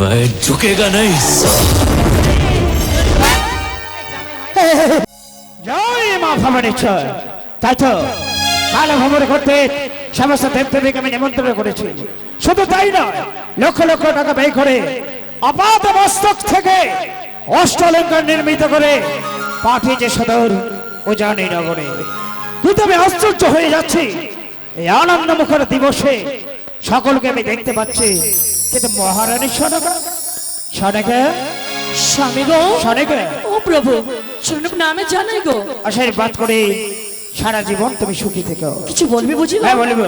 मैं झुकेगा नहीं জয় মা ভবানীশ্বর তাই তো কাল ভ্রমণ করতে সমস্ত দেবদেবীকে আমি নিমন্ত্রণ করেছি শুধু তাই নয় লক্ষ লক্ষ টাকা ব্যয় করে আপাত মস্তক থেকে অষ্টলঙ্কার নির্মিত করে পাঠিয়েছে সদর উজানি নগরে কিন্তু আমি আশ্চর্য হয়ে যাচ্ছি এই আনন্দ মুখর দিবসে সকলকে আমি দেখতে পাচ্ছি কিন্তু মহারানী সনকা সনকা? স্বামী গো। সনকা? ও প্রভু শুনুক নামে জানাই গো। আশীর্বাদ করে সারা জীবন তুমি সুখী থেকো। কিছু বলবি বুঝি? হ্যাঁ বলব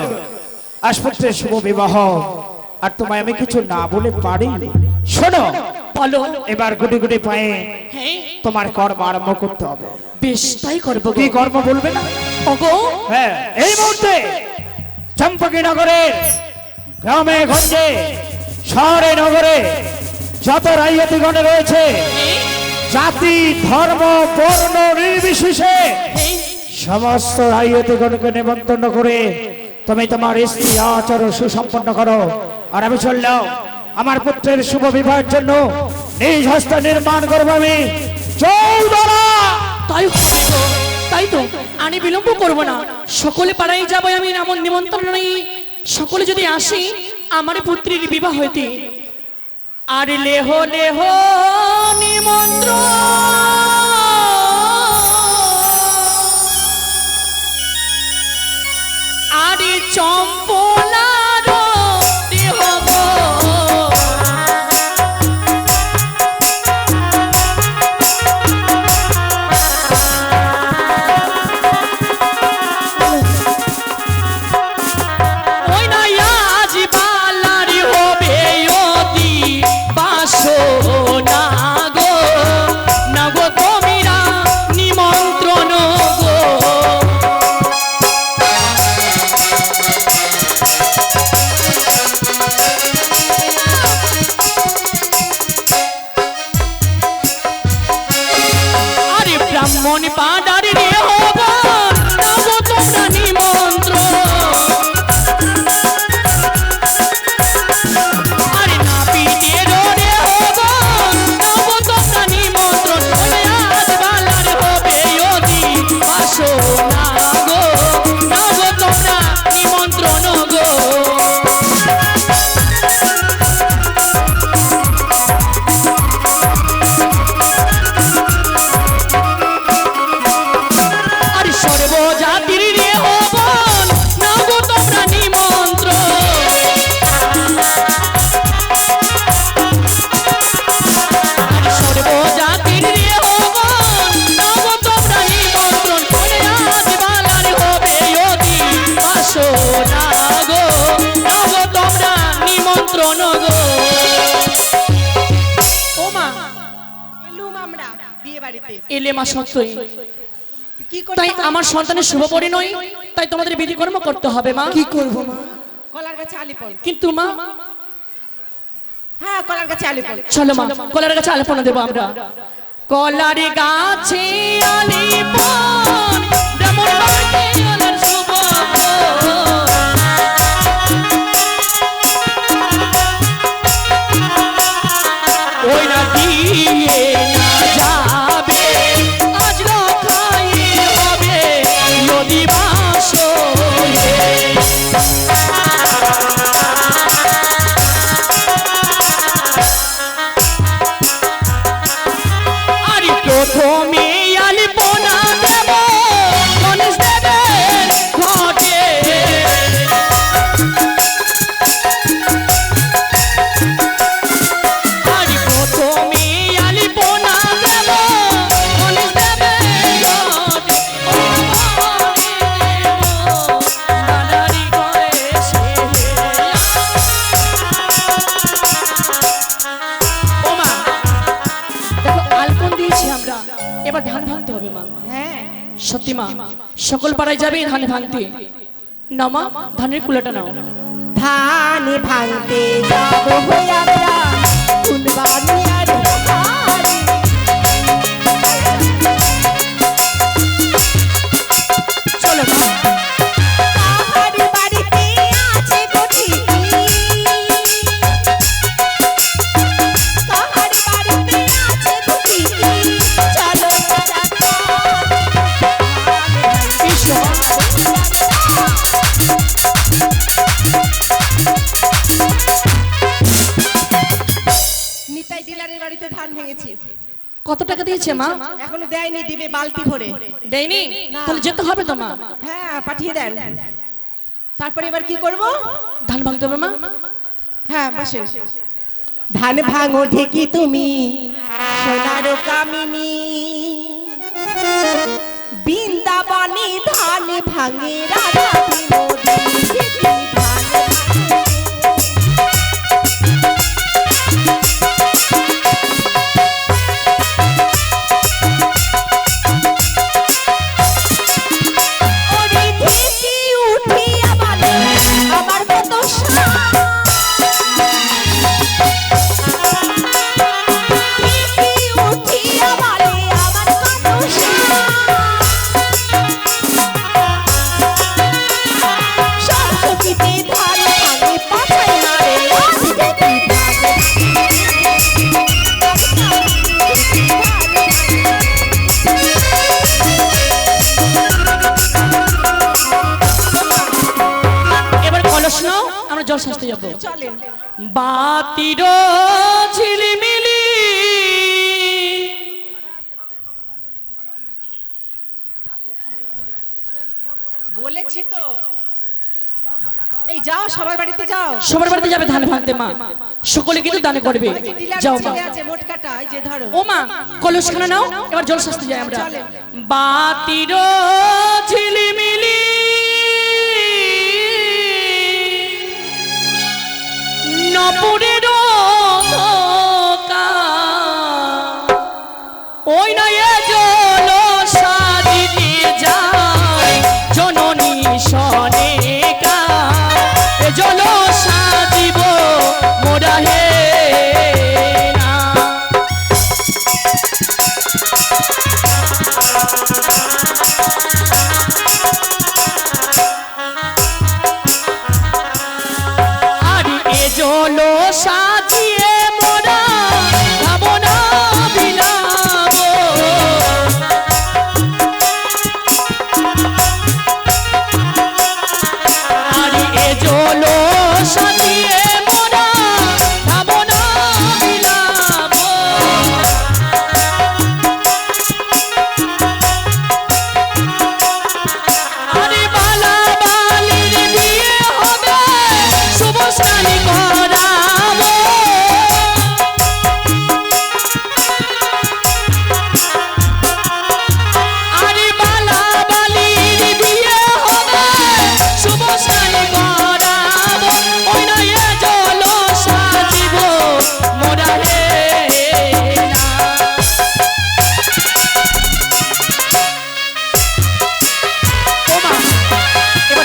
আসপত্রের শুভ বিবাহ। আর তোমায় আমি কিছু না বলে পারি। শোনো বলো। এবার গুটি গুটি পায়ে হ্যাঁ। তোমার কর্ম আরম্ভ করতে হবে। বেশ তাই করব কি কর্ম বলবে না? ওগো। হ্যাঁ এই মুহূর্তে চম্পকি নগরে গ্রামে গঞ্জে শহরে নগরে যত রাইয়তিগণ রয়েছে, জাতি, ধর্ম, বর্ণ নির্বিশেষে সমস্ত রাইয়তিগণকে নিমন্ত্রণ করে তুমি তোমার স্ত্রী, আচার সুসম্পন্ন করো। আর আমি চললাম আমার পুত্রের শুভ বিবাহের জন্য নিজ হস্ত নির্মাণ করব আমি। চৌদরা তাই তো, আমি বিলম্ব করব না। সকলে পাড়ায় যাব আমি, এমন নিমন্ত্রণ নেই। সকলে যদি আসি আমার পুত্রীর বিবাহ হইতে। আর লেহ লেহ নিমন্ত্র আর চম্পলার এলে মা সত্যই। তাই আমার সন্তানের শুভ পরিণয় তাই তোমাদের বিধিকর্ম করতে হবে মা। কি করব মা? কলার গাছে আলিপন কিন্তু মা। হ্যাঁ কলার গাছে আলিপন চলো মা কলার গাছে আলপনা দেবো আমরা। কলার গাছে আলিপন ভাঙতে নমা ধানের কুলাটা নাও। ধান ভাঙতে যাব হই মা। এখনও দেয়নি দিবে বালতি ভরে। দেয়নি? তাহলে যেতে হবে তো মা। হ্যাঁ পাঠিয়ে দেন। তারপরে এবার কি করব? ধান ভাঙতে হবে মা। হ্যাঁ বসে ধান ভাঙো ঢেকি তুমি সোনার কামিনী। বৃন্দাবনী ধান ভাঙে রাধা আমরা জল যাব। বাতির ঝিলিমিলি বলেছি তো এই যাও সবার বাড়িতে যাবে ধান ভাঙতে মা। সকলে কিন্তু দানে করবে। যাও মা। ও মা কলসখানা নাও এবার জল যাই আমরা। বাতির ঝিলিমিলি। নপুরের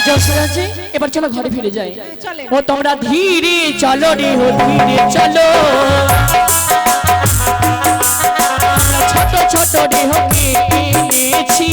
এবার এবার চলো ঘরে ফিরে যাই। ও তোমরা ধীরে চলো রে, ও ধীরে চলো। ছোট ছোট রে দেহকে কিনেছি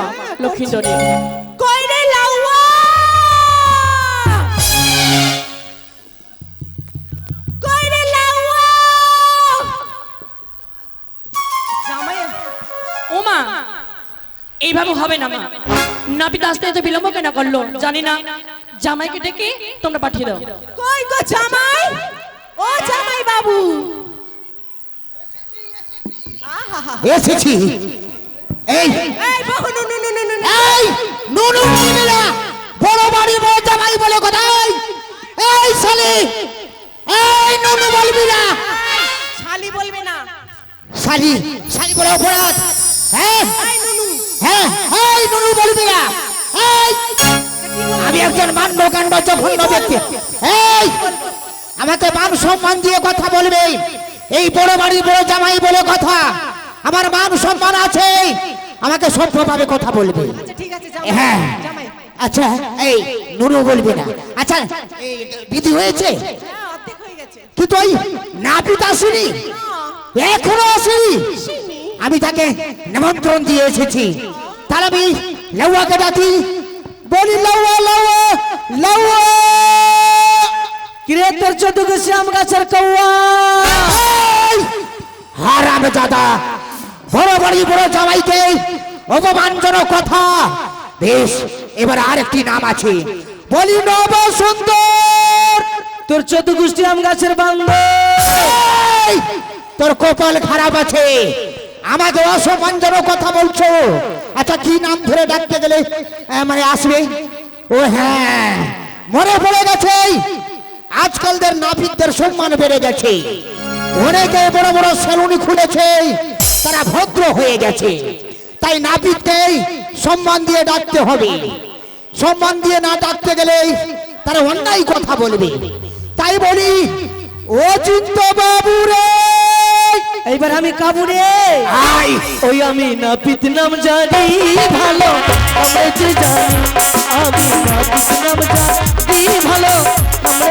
মা লক্ষ্মীন্দরী এইভাবে হবে না মা। নাপিত আসতে এত বিলম্ব কেন করল? জানি না। জামাইকে ডেকে তোমরা পাঠিয়ে দাও। কই গো জামাই? ও জামাই বাবু এসেছি। এই! এই বহু নু। এই! নুনু বড় বাড়ি বড় জামাই বলে কোথায় এই! শালি! এই নুনু বলবি না। শালি বলবে না। শালি শালি বলে অপরাধ। হ্যাঁ? এই নুনু হ্যাঁ? এই নুনু বলবি না। এই! আমি একজন মান্যকাণ্ড জঘন্য ব্যক্তি। এই! আমাকে মান সম্মান দিয়ে কথা বলবে। এই বড় বাড়ি বড় জামাই বলে কথা। আমার মান সম্মান আছে। আমাকে সভ্যভাবে কথা বলবে। আচ্ছা ঠিক আছে জামাই। হ্যাঁ। আচ্ছা এই নুনু বলবে না। আচ্ছা এই বিধি হয়েছে? হ্যাঁ কিন্তু ওই নাপিত আসেনি? এখনও আসেনি? আমি তাকে নিমন্ত্রণ দিয়ে এসেছি। তাহলে আমি লাউয়াকে ডাকি। বলি লাউয়া লাউয়া লাউয়া। কিরে তোর চতুর্দশী আম গাছের কৌয়া? হারাম দাদা বড় বাড়ি বড় জামাইকে অপমানজনক কথা। বেশ, এবার আরেকটি নাম আছে। বলি নব সুন্দর, তোর চতুর্দশী আম গাছের বান্ধব তোর কপাল খারাপ আছে। আমাকে অসম্মানজনক কথা বলছো। আচ্ছা কি নাম ধরে ডাকতে গেলে মানে আসবে? ও হ্যাঁ মনে পড়ে গেছে, আজকালদের নাপিকদের সম্মান বেড়ে গেছে। অনেকে বড় বড় সেলুনি খুলেছে। তারা ভদ্র হয়ে গেছে। তাই নাপিতকে সম্মান দিয়ে ডাকতে হবে। সম্মান দিয়ে না ডাকতে গেলে তারা অন্যায় কথা বলবে। তাই বলি ও চিন্ত বাবু রে এইবার আমি কাবুরে। আই ওই আমি নাপিত নাম জানি ভালো। আমরা যে জানি আমি নাপিত নাম জানি ভালো। বে?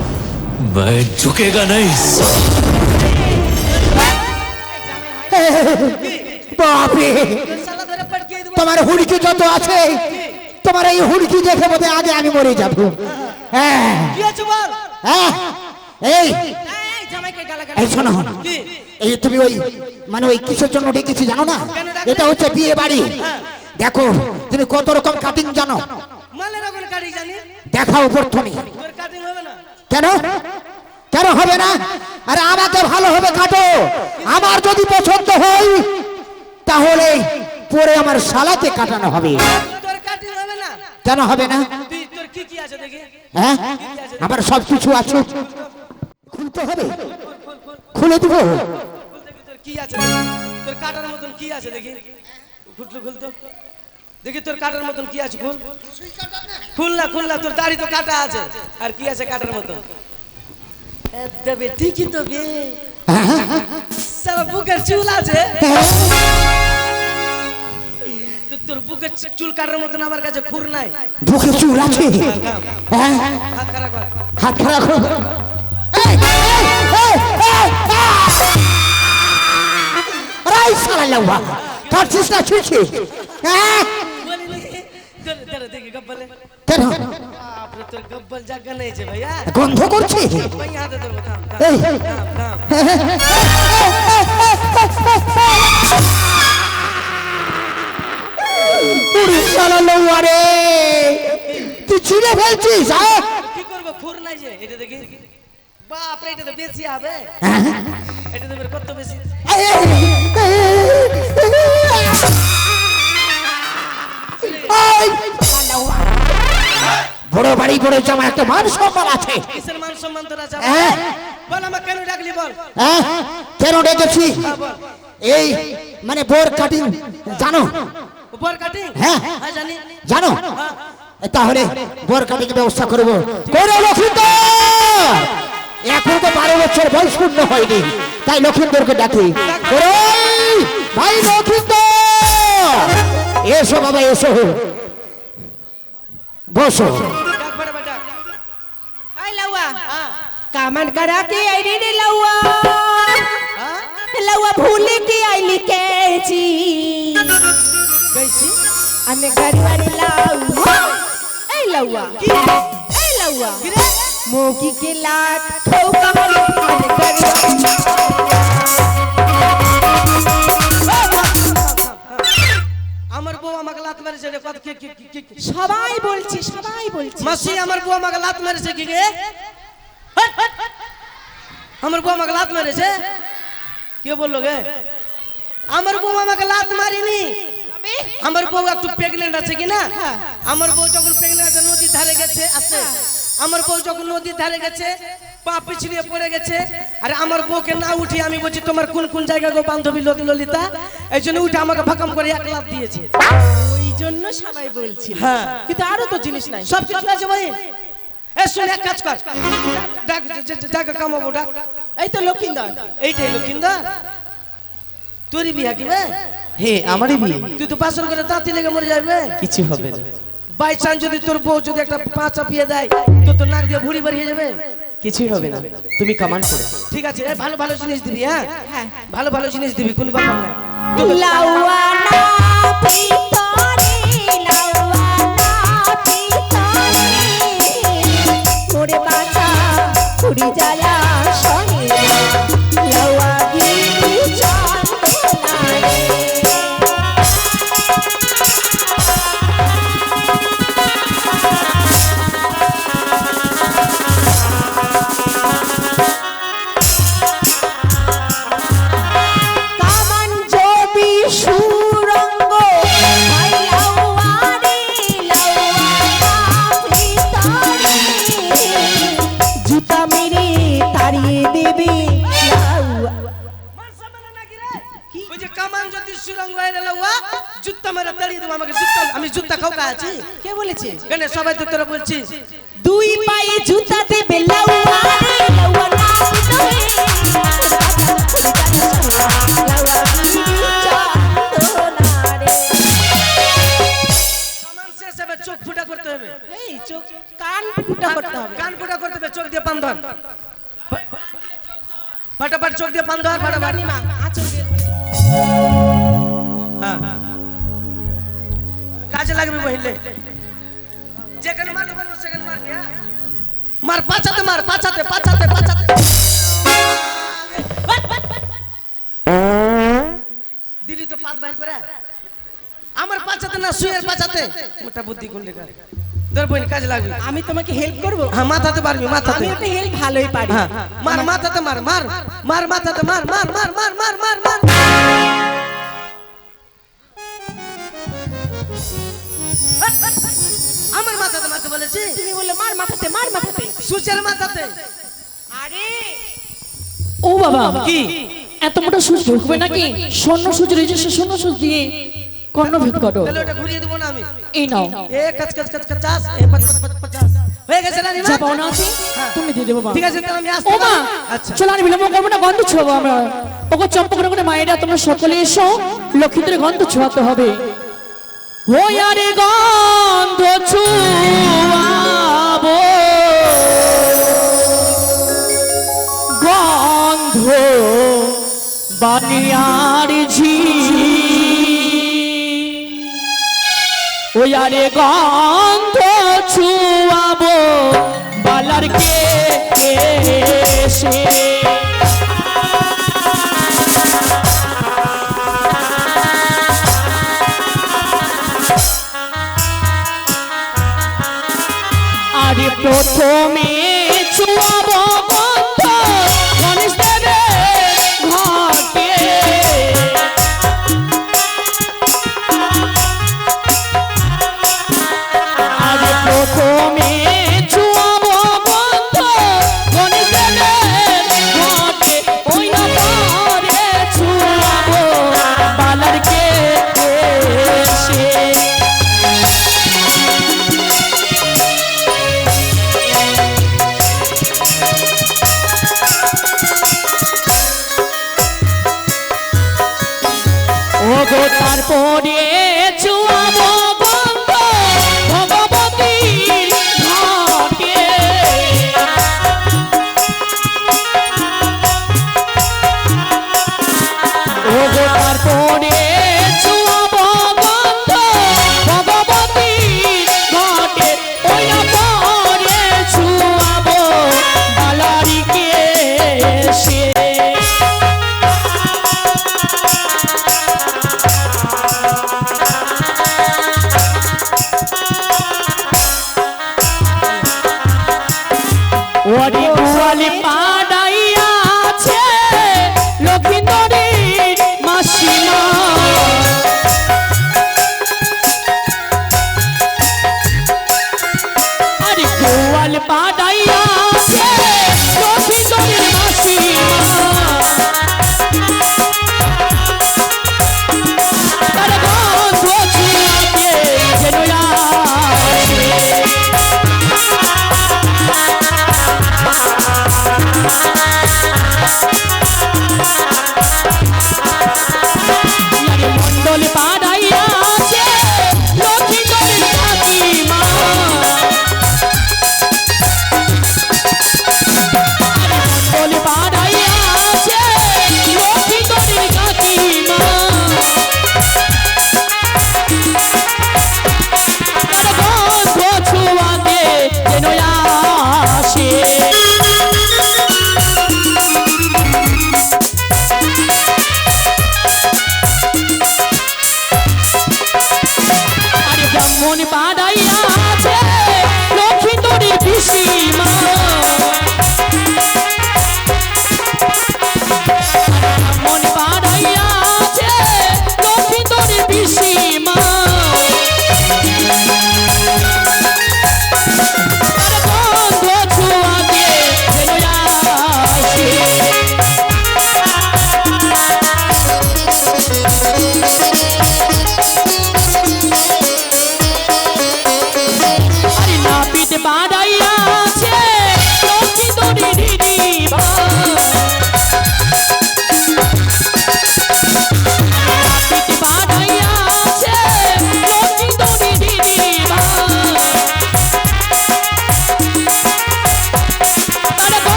मैं झुकेगा नहीं বাপরে শালা ধরে পটকিয়ে দিব তোমার হুড়কি যত আছে তোমার এই হুড়কি দেখে বোধ আগে আমি মরে যাব হ্যাঁ কি আছে বল হ্যাঁ এই এই জামাইকে গালাগালি এই শোনো কি এই তুমি ওই মানে ওই কিসের জন্য ডেকেছি জানো না এটা হচ্ছে বিয়ে বাড়ি দেখো তুমি কত রকম কাটিং জানো মালের ওখানে কাটি জানি দেখাও প্রথমে তোর কাটিং হবে না কেন কেন যদি পছন্দ হয় তাহলে পরে আমার শালাতে কাটানো হবে। তোর কাটিং হবে না? কেন হবে না? তুই তোর কি কি আছে দেখি? হ্যাঁ? আমার সব কিছু আছে। খুলতে হবে? খুলে দিব? খুল দেখি তোর কি আছে তোর কাটার মতন কি আছে দেখি? ফুটলো খুল দেখি তোর কাটার মতন কি আছে খুল। খুল না খুল না তোর দাড়ি তো কাটা আছে। আর কি আছে কাটার মতন? ঠিকই তো বে। সারা বুকের চুল আছে তোর বুকের চুল কাটার মতন আমার কাছে খুর নাই বুকে চুল আছে হ্যাঁ হাত খারাপ কর হাত খারাপ করো। কাটছিস না ছুঁছিস হ্যাঁ কেন? গন্ধ করছে ফেলছিস বড় বাড়ি বড় জামা একটা মান সম্মান আছে। কিসের মান সম্মান তোরা যাবে হ্যাঁ। বল আমাকে কেন ডাকলি বল। হ্যাঁ? কেন ডেকেছি? হ্যাঁ, এই মানে বোর কাটিং জানো? কাটিং? হ্যাঁ। জানি। জানো। তাহলে বোর কাটিং ব্যবস্থা করব। করে লক্ষিন্দর এখন তো বারো বছর বয়স পূর্ণ হয়নি তাই লক্ষিন্দরকে ডাকি। ভাই লক্ষিত এসো বাবা এসো। বসো। लौआ कामन करा के आई रे लौआ लौआ भूल के आईली कैची कैसी अने गरवा रे लौआ ए लौवा ए लौआ मोकी के लात ठोका अने गरवा রে কত কি কি সবাই বলছে সবাই বলছে। মাসি আমার বউ আমাকে লাত মেরেছে কি রে। আমার বউ আমাকে লাত মেরেছে? কে বলল গে? আমার বউ আমাকে লাত মারিনি। আমার বউ একটু প্রেগনেন্ট আছে কি না? আমার বউ যখন প্রেগনেন্ট আছে নদীর ধারে গেছে আছে। আমার বউ যখন নদীর ধারে গেছে পা পিছলিয়ে পড়ে গেছে। আর আমার বউকে না উঠি আমি বলছি তোমার কোন কোন জায়গা গো বান্ধবী লতি ললিতা এই জন্য উঠে আমাকে ভাকাম করে এক লাভ দিয়েছে। ওই জন্য সবাই বলছিল। হ্যাঁ। কিন্তু আরও তো জিনিস নাই। সব কিছু আছে ভাই এ শুন এক কাজ কর। ডাক ডাক কামাবো ডাক এই তো লক্ষিন্দর। এইটাই লক্ষিন্দর। তোরই বিয়া কি বে হে আমারই বিয়ে। তুই তো বাসন করে দাঁতি লেগে মরে যাবে কিছু হবে না। বাই চান্স যদি তোর বউ যদি একটা পাঁচ চাপিয়ে দেয় তো তোর নাক দিয়ে ভুড়ি বেরিয়ে যাবে। কিছুই হবে না। তুমি কামান করো। ঠিক আছে? ভালো ভালো জিনিস দিবি হ্যাঁ? হ্যাঁ। ভালো ভালো জিনিস দিবি কোনো ব্যাপার না বাঁচা পুরি জ্বালা হবে। কান ফুটা করতে হবে চোখ দিয়ে পান ধর। ফটাফট চোখ দিয়ে পান ধর ফটাফট। দিয়ে হ্যাঁ। কাজে লাগবে বহিলে যেখানে মারতে পারব সেখানে মারবি হ্যাঁ? মার পাছাতে মার পাছাতে পাছাতে পাছাতে দিলি তো পাত বাইর করে। আমার পাছাতে না সুয়ের পাছাতে মোটা বুদ্ধি কোন লেখা ধর বহিন কাজে লাগবে। আমি তোমাকে হেল্প করব? হ্যাঁ মাথাতে পারবি মাথাতে। আমি ওটা হেল্প ভালোই পারি। হ্যাঁ মার মাথাতে মার মার মার মাথাতে মার মার মার মার মার মার মার। আমার মাথাতে মারতে বলেছি। তুমি বললে মার মাথাতে মার মাথাতে। সুচের মাথাতে। আরে। ও বাবা কি? এত মোটা সুচ ঢুকবে নাকি? স্বর্ণ সুচ রয়েছে স্বর্ণ সুচ দিয়ে কর্ণভেদ করো। তাহলে ওটা ঘুরিয়ে দেবো না আমি। এই নাও। এ কাচ কাচ কাচ কাচাস এ পাঁচ পাঁচ হয়ে গেছে রানী যা পাওনা আছে। তুমি দিয়ে দেবো ঠিক আছে তাহলে আমি মা আচ্ছা। চলো আর বিলম্ব করব না গন্ধ ছোঁয়াবো আমরা। ওকে মায়েরা তোমরা সকলে এসো। লক্ষ্মীদের গন্ধ ছোঁয়াতে হবে। ও আরে গন্ধ ছোঁয়াবো। গন্ধ বানিয়ার ও আরে গন্ধ ছুয়াবো বালার কে আরে প্রথমে ছুয়াবো